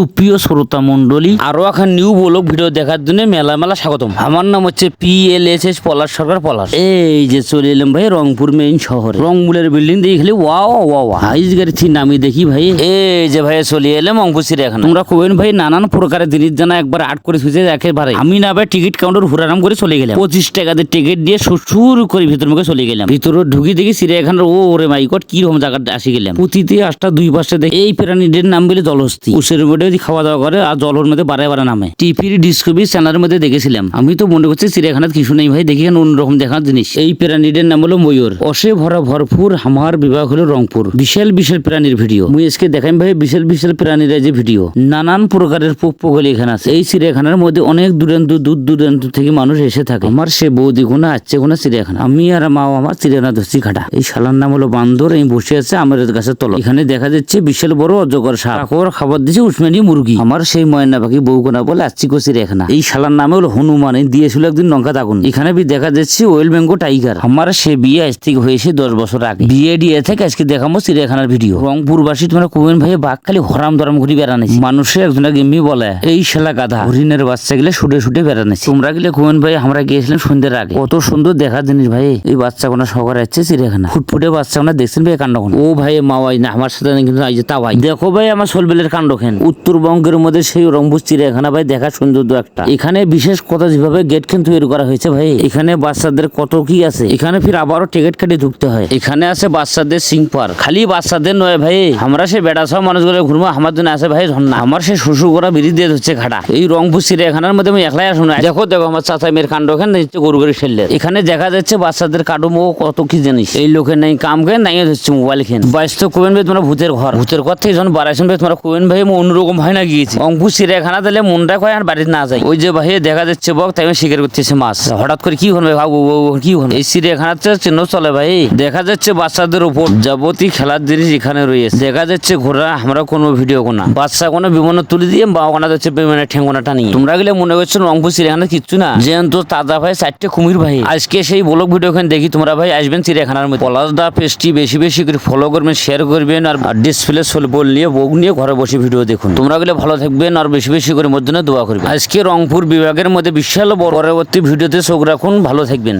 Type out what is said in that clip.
সুপ্রিয় শ্রোতা মন্ডলী আরও এখন নিউ ব্লগ ভিডিও দেখার জন্য মেলা মেলা স্বাগতম। আমার নাম হচ্ছে P L S S Palash Sarkar Palash. এই যে চলে এলাম ভাই রংপুর মেইন শহর। রংপুরের বিল্ডিং দেখি খালি ওয়াও ওয়া ওয়া হাইজ গাড়ি থি নামি দেখি ভাই। এই যে ভাই চলে এলাম রংপুর চিড়িয়াখানা। তোমরা কবেন ভাই, নানান প্রকারের জিনিস জানা একবার আট করে শুয়েছে একেবারে। আমি না ভাই টিকিট কাউন্টার হুরারাম করে চলে গেলাম। পঁচিশ টাকাতে টিকিট দিয়ে সুর করে ভিতর মুখে চলে গেলাম। ভিতরে ঢুকি দেখি চিড়িয়াখানার ও ওরে মাইকট কি রকম জায়গা আসি গেলাম। পুঁতিতে আসটা দুই পাশে দেখি এই প্রাণীদের নাম বলে জলহস্তি। উসের মধ্যে যদি খাওয়া দাওয়া করে আর জলের মধ্যে বারে বারে নামে। টিভির ডিসকভারি চ্যানেলের মধ্যে দেখেছিলাম। আমি তো মনে করছি চিড়িয়াখানার কিছু নেই ভাই, দেখি অন্যরকম দেখার জিনিস। এই প্রাণীদের নাম হলো ময়ূর। অসে ভরা ভরপুর আমার বিভাগ হলো রংপুর। বিশাল বিশাল প্রাণীর ভিডিও। মুই আজকে দেখাই ভাই বিশাল বিশাল প্রাণীর যে ভিডিও। নানান প্রকারের পোক পোকলি এখানে আছে। এই চিড়িয়াখানার মধ্যে অনেক দূরান্ত, দূর দূরান্ত থেকে মানুষ এসে থাকে। আমার সে বৌদি কোনা আছে কোনা চিড়িয়াখানা। আমি আর মা আমার চিড়িয়াখানা ধরছি খাটা এই শালার নাম হলো বান্দর, এই বসে আছে আমার গাছের তল। এখানে দেখা যাচ্ছে বিশাল বড় অজগর সাপ। খাবার দিচ্ছে উসমানি মুরগি। আমার সেই ময়না পাখি বউ কোনা বলে আচ্ছি কো চিড়িয়াখানা এই শালার নাম হলো হনুমান, দিয়েছিল একদিন লঙ্কা তাগুন এখানে বি দেখা যাচ্ছে ওয়েল বেঙ্গো টাইগার। আমার সে বিয়ে আজ থেকে হয়েছে দশ বছর আগে। বিয়ে দিয়ে থেকে আজকে দেখাবো চিড়িয়াখানার ভিডিও। রংপুরবাসী তোমরা কুমেন ভাই বাঘ খালি হরাম দরাম ঘুরি বেড়ানিস মানুষের একজন গেমি বলে, এই শালা গাধা, হরিণের বাচ্চা গেলে শুটে শুটে বেড়ানিস তোমরা গেলে কুমেন ভাই আমরা গিয়েছিলাম সন্ধ্যের আগে। কত সুন্দর দেখার জিনিস ভাই। এই বাচ্চা কোনো সবার আছে চিড়িয়াখানা ফুটফুটে বাচ্চা আমরা দেখছেন ভাই কাণ্ড ও ভাই, মাওয়াই না, আমার সাথে কিন্তু এই যে তাওয়াই। দেখো ভাই, আমার সোলবেলের কাণ্ড খেন উত্তরবঙ্গের মধ্যে সেই রংপুর চিড়িয়াখানা ভাই, দেখা সৌন্দর্য একটা। এখানে বিশেষ কথা যেভাবে গেট খেন তৈরি করা হয়েছে ভাই, এখানে বাচ্চাদের কত কি আছে? এখানে ফির আবারও টিকিট কেটে ঢুকতে হয়। এখানে আছে বাচ্চাদের সিং পার্ক খালি বাচ্চাদের নয় ভাই, আমরা সে বেড়া সব মানুষগুলো ঘুরবো, আমার জন্য আছে ভাই ঝর্ণা। আমার সে শ্বশুর করা বিড়ি দিয়ে হচ্ছে খাটা এই রংপুর চিড়িয়াখানার মধ্যে আমি একলাই আসুন দেখো দেখো আমার চাচা মেয়ের কাণ্ড খেন হচ্ছে গরু গরু ঠেললে এখানে দেখা যাচ্ছে বাচ্চাদের কাটুমো কত কি জিনিস। এই লোকের নাই, কাম খেন নাই হচ্ছে মোবাইল খেন বাইশ তো কোবেন ভাই, তোমরা ভূতের ঘর। ভূতের ঘর থেকে যখন বাড়াইছেন ভাই, তোমরা কোবেন ভাই, আমি অন্যরকম হয় না গিয়েছি। রংপুর চিড়িয়াখানা দিলে মনটা কয় আর বাড়িতে না যায়। ওই যে ভাই দেখা যাচ্ছে বক, তাই শিকার করতেছে মাছ। হঠাৎ করে কি হন ভাই? কি হন এই চিড়িয়াখানাতে চিহ্ন চলে ভাই, দেখা যাচ্ছে বাচ্চাদের উপর যাবতীয় খেলার জিনিস এখানে রয়েছে। দেখা যাচ্ছে ঘোড়া, আমরা কোনো ভিডিও কোনা বাচ্চা কোনো বিমানে তুলে দিয়ে বা ওখানে যাচ্ছে বিমানের ঠেঙ্গোনা টানি তোমরা গেলে মনে করছ রংপুর চিড়িয়াখানা কিচ্ছু না। যেহেতু তাজা ভাই, চারটে কুমির ভাই। আজকে সেই ব্লগ ভিডিও খান দেখি, তোমরা ভাই আসবেন চিড়িয়াখানার মধ্যে। পলাশ দা পেজটি বেশি বেশি করে ফলো করবেন শেয়ার করবেন, আর ডিসপ্লে বল নিয়ে বগ নিয়ে ঘরে বসে ভিডিও দেখুন। তোমরা গেলে ভালো থাকবেন আর বেশি বেশি করে মধ্যে দোয়া করবে। আজকে রংপুর বিভাগের মধ্যে বিশাল বড় পরবর্তী ভিডিওতে চোখ রাখুন, ভালো থাকবেন।